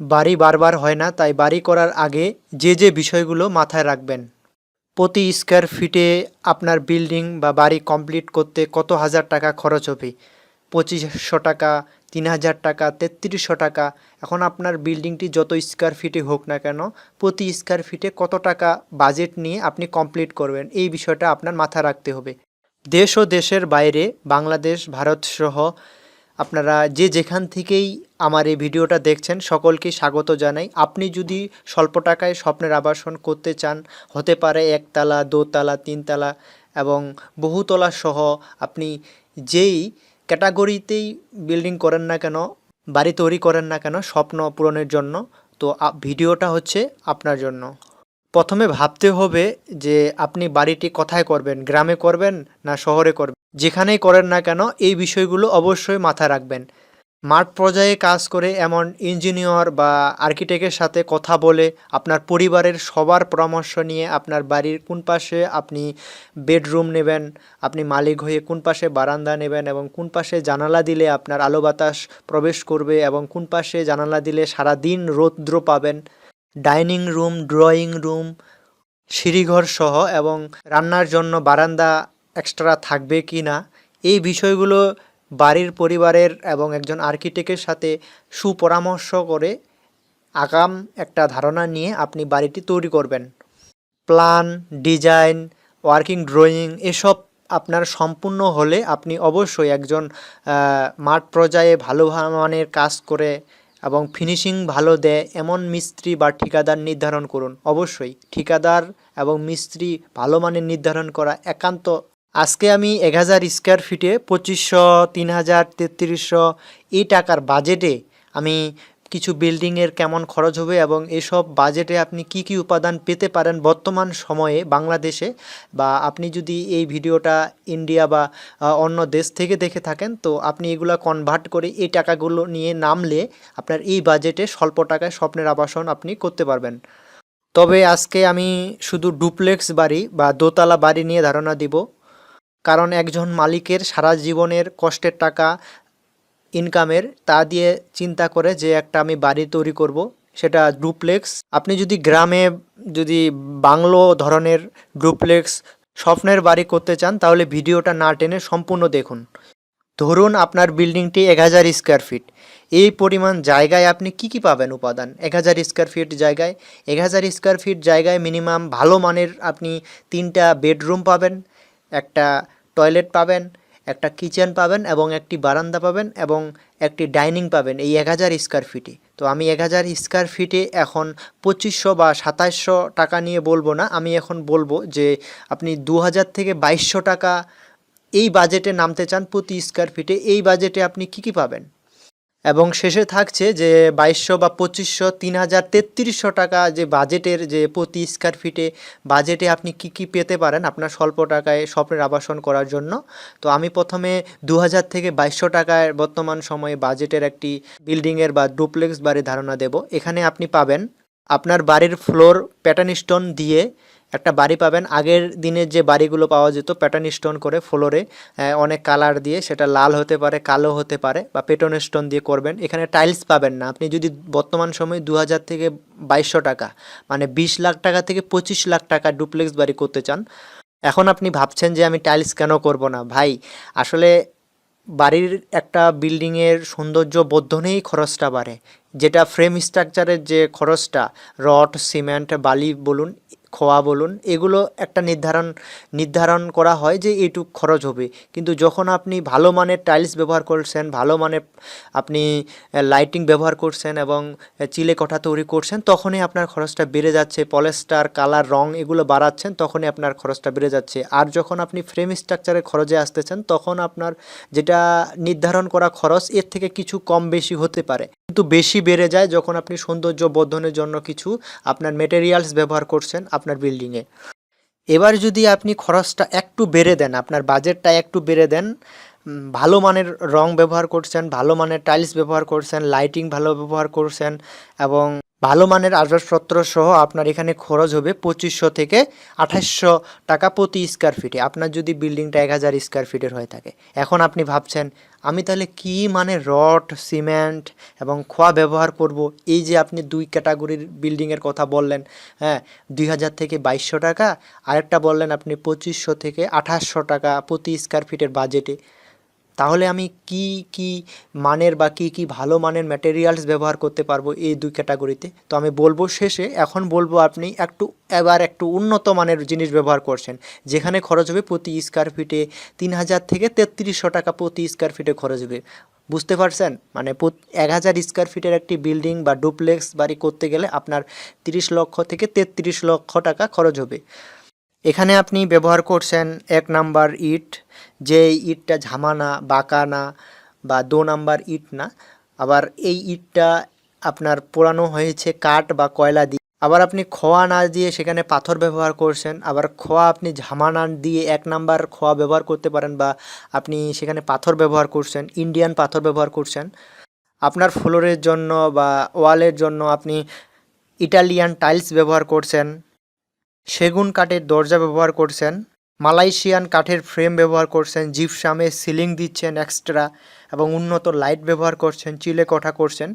বাড়ি বারবার হয় না, তাই বাড়ি করার আগে যে যে বিষয়গুলো মাথায় রাখবেন। প্রতি স্কোয়ার ফিটে আপনার বিল্ডিং বা বাড়ি কমপ্লিট করতে কত হাজার টাকা খরচ হবে? পঁচিশশো টাকা, তিন হাজার টাকা, তেত্রিশশো টাকা। এখন আপনার বিল্ডিংটি যত স্কোয়ার ফিটে হোক না কেন, প্রতি স্কোয়ার ফিটে কত টাকা বাজেট নিয়ে আপনি কমপ্লিট করবেন, এই বিষয়টা আপনার মাথায় রাখতে হবে। দেশ ও দেশের বাইরে বাংলাদেশ, ভারত সহ আপনারা যে যেখান থেকেই আমার এই ভিডিওটা দেখছেন, সকলকে স্বাগত জানাই। আপনি যদি স্বল্প টাকায় স্বপ্নের আবাসন করতে চান, হতে পারে একতলা, দোতলা, তিনতলা এবং বহুতলা সহ আপনি যেই ক্যাটাগরিতেই বিল্ডিং করেন না কেন, বাড়ি তৈরি করেন না কেন, স্বপ্ন পূরণের জন্য, তো ভিডিওটা হচ্ছে আপনার জন্য। প্রথমে ভাবতে হবে যে আপনি বাড়িটি কোথায় করবেন, গ্রামে করবেন না শহরে করবেন? যেখানেই করেন না কেন, এই বিষয়গুলো অবশ্যই মাথায় রাখবেন। মাঠ পর্যায়ে কাজ করে এমন ইঞ্জিনিয়র বা আর্কিটেক্টের সাথে কথা বলে আপনার পরিবারের সবার পরামর্শ নিয়ে আপনার বাড়ির কোন পাশে আপনি বেডরুম নেবেন, আপনি মালিক হয়ে কোন পাশে বারান্দা নেবেন এবং কোন পাশে জানালা দিলে আপনার আলো বাতাস প্রবেশ করবে এবং কোন পাশে জানালা দিলে সারা দিন রৌদ্র পাবেন। ডাইনিং রুম, ড্রয়িং রুম, সিঁড়িঘর সহ এবং রান্নার জন্য বারান্দা এক্সট্রা থাকবে কি না, এই বিষয়গুলো বাড়ির পরিবারের এবং একজন আর্কিটেক্টের সাথে সুপরামর্শ করে আগাম একটা ধারণা নিয়ে আপনি বাড়িটি তৈরি করবেন। প্ল্যান ডিজাইন ওয়ার্কিং ড্রয়িং এসব আপনার সম্পূর্ণ হলে আপনি অবশ্যই একজন মাঠ পর্যায়ে ভালো মানের কাজ করে এবং ফিনিশিং ভালো দেয় এমন মিস্ত্রি বা ঠিকাদার নির্ধারণ করুন। অবশ্যই ঠিকাদার এবং মিস্ত্রি ভালো মানের নির্ধারণ করা একান্ত আজকে আমি এক হাজার স্কোয়ার ফিটে পঁচিশশো, তিন হাজার, তেত্রিশশো এই টাকার বাজেটে আমি কিছু বিল্ডিংয়ের কেমন খরচ হবে এবং এসব বাজেটে আপনি কি কি উপাদান পেতে পারেন বর্তমান সময়ে বাংলাদেশে বা আপনি যদি এই ভিডিওটা ইন্ডিয়া বা অন্য দেশ থেকে দেখে থাকেন, তো আপনি এগুলা কনভার্ট করে এই টাকাগুলো নিয়ে নামলে আপনার এই বাজেটে স্বল্প টাকায় স্বপ্নের আবাসন আপনি করতে পারবেন। তবে আজকে আমি শুধু ডুপ্লেক্স বাড়ি বা দোতলা বাড়ি নিয়ে ধারণা দিব। কারণ একজন মালিকের সারা জীবনের কষ্টের টাকা ইনকামের তা দিয়ে চিন্তা করে যে একটা আমি বাড়ি তৈরি করব, সেটা ডুপ্লেক্স আপনি যদি গ্রামে যদি বাংলো ধরনের ডুপ্লেক্স স্বপ্নের বাড়ি করতে চান, তাহলে ভিডিওটা না টেনে সম্পূর্ণ দেখুন। ধরুন আপনার বিল্ডিংটি এক হাজার স্কোয়ার ফিট এই পরিমাণ জায়গায় আপনি কি কি পাবেন উপাদান? এক হাজার স্কোয়ার ফিট জায়গায়। এক হাজার স্কোয়ার ফিট জায়গায় মিনিমাম ভালো মানের আপনি তিনটা বেডরুম পাবেন, একটা টয়লেট পাবেন, একটা কিচেন পাবেন এবং একটি বারান্দা পাবেন এবং একটি ডাইনিং পাবেন এই এক হাজার স্কোয়ার ফিটে। তো আমি এক হাজার স্কোয়ার ফিটে এখন পঁচিশশো বা সাতাশশো টাকা নিয়ে বলব না, আমি এখন বলব যে আপনি দু হাজার থেকে বাইশশো টাকা এই বাজেটে নামতে চান প্রতি স্কোয়ার ফিটে, এই বাজেটে আপনি কি কি পাবেন? এবং শেষে থাকছে যে বাইশশো বা পঁচিশশো তিন হাজার তেত্রিশশো টাকা যে বাজেটের যে প্রতি স্কোয়ার ফিটে বাজেটে আপনি কি কি পেতে পারেন আপনার স্বল্প টাকায় স্বপ্নের আবাসন করার জন্য। তো আমি প্রথমে দু হাজার থেকে বাইশশো টাকায় বর্তমান সময়ে বাজেটের একটি বিল্ডিংয়ের বা ডুপ্লেক্স বাড়ির ধারণা দেব। এখানে আপনি পাবেন আপনার বাড়ির ফ্লোর প্যাটার্ন স্টোন দিয়ে একটা বাড়ি পাবেন। আগের দিনের যে বাড়িগুলো পাওয়া যেত প্যাটার্ন স্টোন করে ফ্লোরে অনেক কালার দিয়ে, সেটা লাল হতে পারে, কালো হতে পারে বা পেটন স্টোন দিয়ে করবেন। এখানে টাইলস পাবেন না। আপনি যদি বর্তমান সময়ে দু হাজার থেকে বাইশশো টাকা মানে বিশ লাখ টাকা থেকে পঁচিশ লাখ টাকা ডুপ্লেক্স বাড়ি করতে চান, এখন আপনি ভাবছেন যে আমি টাইলস কেন করব না? ভাই, আসলে বাড়ির একটা বিল্ডিংয়ের সৌন্দর্য বর্ধনেই খরচটা বাড়ে। যেটা ফ্রেম স্ট্রাকচারের যে খরচটা, রড সিমেন্ট বালি বলুন খোয়া বলুন, এগুলো একটা নির্ধারণ নির্ধারণ করা হয় যে এইটুক খরচ হবে। কিন্তু যখন আপনি ভালো মানের টাইলস ব্যবহার করছেন, ভালো মানের আপনি লাইটিং ব্যবহার করছেন এবং চিলে কোঠা তৈরি করছেন, তখনই আপনার খরচটা বেড়ে যাচ্ছে। পলেস্টার কালার, রং এগুলো বাড়াচ্ছেন, তখনই আপনার খরচটা বেড়ে যাচ্ছে। আর যখন আপনি ফ্রেম স্ট্রাকচারের খরচে আসতেছেন, তখন আপনার যেটা নির্ধারণ করা খরচ, এর থেকে কিছু কম বেশি হতে পারে। কিন্তু বেশি বেড়ে যায় যখন আপনি সৌন্দর্য বর্ধনের জন্য কিছু আপনার মেটেরিয়ালস ব্যবহার করছেন আপনার বিল্ডিংয়ে এবার যদি আপনি খরচটা একটু বেড়ে দেন, আপনার বাজেটটা একটু বেড়ে দেন ভালো মানের রং ব্যবহার করছেন, ভালো মানের টাইলস ব্যবহার করছেন লাইটিং ভালো ব্যবহার করছেন এবং ভালো মানের আসবাবপত্র সহ আপনার এখানে খরচ হবে পঁচিশশো থেকে আঠাশশো টাকা প্রতি স্কোয়ার ফিটে আপনার যদি বিল্ডিংটা এক হাজার স্কোয়ার ফিটের হয়ে থাকে। এখন আপনি ভাবছেন, আমি তাহলে কি মানে রড সিমেন্ট এবং খোয়া ব্যবহার করব? এই যে আপনি দুই ক্যাটাগরির বিল্ডিংয়ের কথা বললেন হ্যাঁ দুই হাজার থেকে বাইশশো টাকা, আরেকটা বললেন আপনি পঁচিশশো থেকে আঠাশশো টাকা প্রতি স্কোয়ার ফিটের বাজেটে তাহলে আমি কি কি মানের বা কি কি ভালো মানের ম্যাটেরিয়ালস ব্যবহার করতে পারব এই দুই ক্যাটাগরিতে তো আমি বলব শেষে, এখন বলব আপনি একটু, এবার একটু উন্নত মানের জিনিস ব্যবহার করছেন, যেখানে খরচ হবে প্রতি স্কোয়ার ফিটে তিন হাজার থেকে তেত্রিশশো টাকা প্রতি স্কোয়ার ফিটে খরচ হবে। বুঝতে পারছেন? মানে এক হাজার স্কোয়ার ফিটের একটি বিল্ডিং বা ডুপ্লেক্স বাড়ি করতে গেলে আপনার তিরিশ লক্ষ থেকে তেত্রিশ লক্ষ টাকা খরচ হবে। এখানে আপনি ব্যবহার করছেন এক নাম্বার ইট, যে ইটটা ঝামানা বাঁকা না বা দু নাম্বার ইট না, আবার এই ইটটা আপনার পোড়ানো হয়েছে কাঠ বা কয়লা দিয়ে। আবার আপনি খোয়া না দিয়ে সেখানে পাথর ব্যবহার করছেন, আবার খোয়া আপনি ঝামানা দিয়ে এক নাম্বার খোয়া ব্যবহার করতে পারেন বা আপনি সেখানে পাথর ব্যবহার করছেন, ইন্ডিয়ান পাথর ব্যবহার করছেন। আপনার ফ্লোরের জন্য বা ওয়ালের জন্য আপনি ইটালিয়ান টাইলস ব্যবহার করছেন সেগুন কাঠের দরজা ব্যবহার করছেন, মালয়েশিয়ান কাঠের ফ্রেম ব্যবহার করছেন, জিপসামে সিলিং দিচ্ছেন এক্সট্রা এবং উন্নত লাইট ব্যবহার করছেন, চিলে কঠা করছেন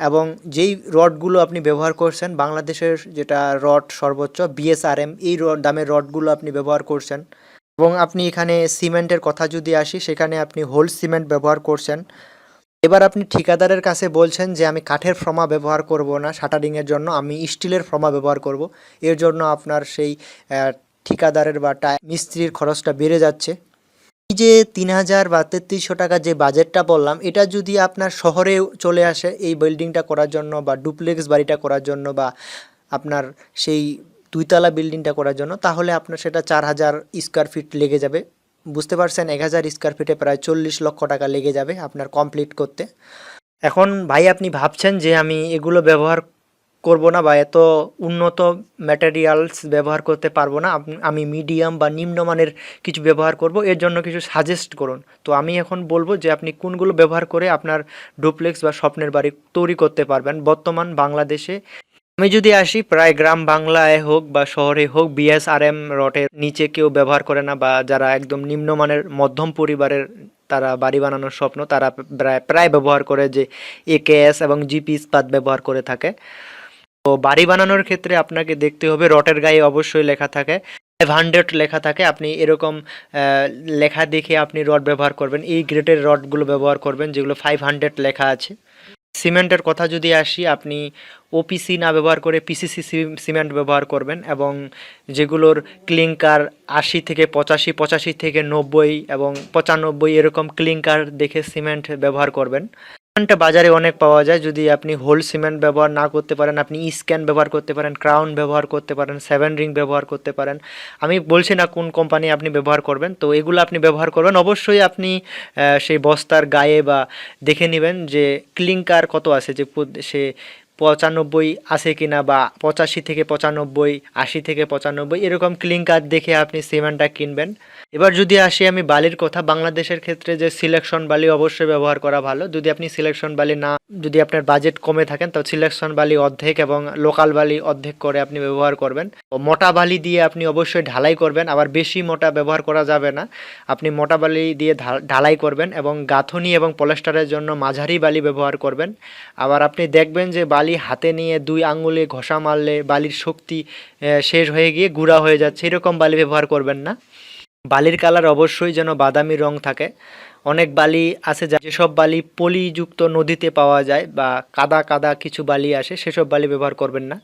এবং যেই রডগুলো আপনি ব্যবহার করছেন, বাংলাদেশের যেটা রড সর্বোচ্চ, বিএসআরএম, এই রড দামের রডগুলো আপনি ব্যবহার করছেন এবং আপনি এখানে সিমেন্টের কথা যদি আসি, সেখানে আপনি হোল সিমেন্ট ব্যবহার করছেন। এবার আপনি ঠিকাদারের কাছে বলছেন যে আমি কাঠের ফ্রমা ব্যবহার করব না, শাটারিংয়ের জন্য। আমি স্টিলের ফ্রমা ব্যবহার করব। এর জন্য আপনার সেই ঠিকাদারের বা মিস্ত্রির খরচটা বেড়ে যাচ্ছে। এই যে তিন হাজার বা তেত্রিশশো টাকা যে বাজেটটা বললাম, এটা যদি আপনার শহরে চলে আসে, এই বিল্ডিংটা করার জন্য বা ডুপ্লেক্স বাড়িটা করার জন্য বা আপনার সেই দুইতলা বিল্ডিংটা করার জন্য, তাহলে আপনার সেটা চার হাজার স্কোয়ার ফিট লেগে যাবে। বুঝতে পারছেন, এক হাজার স্কোয়ার ফিটে প্রায় চল্লিশ লক্ষ টাকা লেগে যাবে আপনার কমপ্লিট করতে। এখন ভাই আপনি ভাবছেন যে আমি এগুলো ব্যবহার করব না বা এত উন্নত ম্যাটেরিয়ালস ব্যবহার করতে পারব না আমি মিডিয়াম বা নিম্নমানের কিছু ব্যবহার করব, এর জন্য কিছু সাজেস্ট করুন। তো আমি এখন বলব যে আপনি কোনগুলো ব্যবহার করে আপনার ডুপ্লেক্স বা স্বপ্নের বাড়ি তৈরি করতে পারবেন। বর্তমান বাংলাদেশে আমি যদি আসি, প্রায় গ্রাম বাংলায় হোক বা শহরে হোক বিএসআরএম রটের নিচে কেউ ব্যবহার করে না বা যারা একদম নিম্নমানের মধ্যম পরিবারের তারা বাড়ি বানানোর স্বপ্ন, তারা প্রায় প্রায় ব্যবহার করে যে একেএস এবং জিপি ইস্পাত ব্যবহার করে থাকে। তো বাড়ি বানানোর ক্ষেত্রে আপনাকে দেখতে হবে, রটের গায়ে অবশ্যই লেখা থাকে ফাইভ হান্ড্রেড লেখা থাকে, আপনি এরকম লেখা দেখে আপনি রড ব্যবহার করবেন, এই গ্রেটের রডগুলো ব্যবহার করবেন, যেগুলো ফাইভ হান্ড্রেড লেখা আছে। সিমেন্টের কথা যদি আসি, আপনি ওপিসি না ব্যবহার করে পিসিসি সিমেন্ট ব্যবহার করবেন এবং যেগুলোর ক্লিংকার আশি থেকে পঁচাশি পঁচাশি থেকে নব্বই এবং পঁচানব্বই এরকম ক্লিংকার দেখে সিমেন্ট ব্যবহার করবেন। সিমেন্টটা বাজারে অনেক পাওয়া যায়। যদি আপনি হোল সিমেন্ট ব্যবহার না করতে পারেন, আপনি স্ক্যান ব্যবহার করতে পারেন, ক্রাউন ব্যবহার করতে পারেন, সেভেন রিং ব্যবহার করতে পারেন। আমি বলছি না কোন কোম্পানি আপনি ব্যবহার করবেন। তো এগুলো আপনি ব্যবহার করবেন। অবশ্যই আপনি সেই বস্তার গায়ে বা দেখে নেবেন যে ক্লিংকার কত আছে, যে সে পঁচানব্বই আছে কিনা বা পঁচাশি থেকে পঁচানব্বই, আশি থেকে পঁচানব্বই, এরকম ক্লিংকার দেখে আপনি সিমেন্টটা কিনবেন। এবার যদি আসি আমি বালির কথা, বাংলাদেশের ক্ষেত্রে যে সিলেকশন বালি অবশ্যই ব্যবহার করা ভালো। যদি আপনি সিলেকশন বালি না, যদি আপনার বাজেট কমে থাকেন, তো সিলেকশন বালি অর্ধেক এবং লোকাল বালি অর্ধেক করে আপনি ব্যবহার করবেন। মোটা বালি দিয়ে আপনি অবশ্যই ঢালাই করবেন, আবার বেশি মোটা ব্যবহার করা যাবে না। আপনি মোটা বালি দিয়ে ঢালাই করবেন এবং গাঁথনি এবং পলেস্টারের জন্য মাঝারি বালি ব্যবহার করবেন। আবার আপনি দেখবেন যে বালি হাতে নিয়ে দুই আঙুলে ঘষা মারলে বালির শক্তি শেষ হয়ে গিয়ে গুঁড়া হয়ে যাচ্ছে। এরকম বালি ব্যবহার করবেন না। বালির কালার অবশ্যই যেন বাদামি রং থাকে। অনেক বালি আছে যা, যেসব বালি পলিযুক্ত নদীতে পাওয়া যায় বা কাদা কাদা কিছু বালি আসে, সেসব বালি ব্যবহার করবেন না।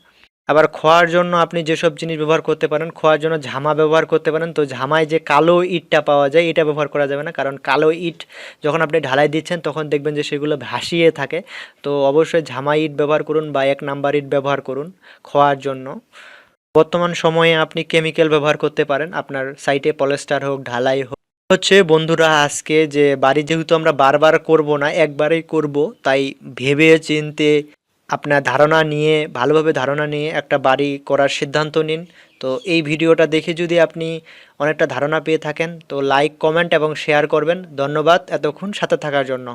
আবার খোয়ার জন্য আপনি যেসব জিনিস ব্যবহার করতে পারেন, খোয়ার জন্য ঝামা ব্যবহার করতে পারেন। তো ঝামায় যে কালো ইটটা পাওয়া যায়, এটা ব্যবহার করা যাবে না। কারণ কালো ইট যখন আপনি ঢালাই দিচ্ছেন, তখন দেখবেন যে সেগুলো ভাসিয়ে থাকে। তো অবশ্যই ঝামা ইট ব্যবহার করুন বা এক নাম্বার ইট ব্যবহার করুন খোয়ার জন্য। বর্তমান সময়ে আপনি কেমিক্যাল ব্যবহার করতে পারেন। আপনার সাইটে পলেস্টার হোক, ঢালাই হোক। হচ্ছে বন্ধুরা, আজকে যে বাড়ি যেহেতু আমরা বারবার করব না, একবারেই করব, তাই ভেবে চিনতে আপনার ধারণা নিয়ে, ভালোভাবে ধারণা নিয়ে একটা বাড়ি করার সিদ্ধান্ত নিন। তো এই ভিডিওটা দেখে যদি আপনি অনেকটা ধারণা পেয়ে থাকেন, তো লাইক কমেন্ট এবং শেয়ার করবেন। ধন্যবাদ, এতক্ষণ সাথে থাকার জন্য।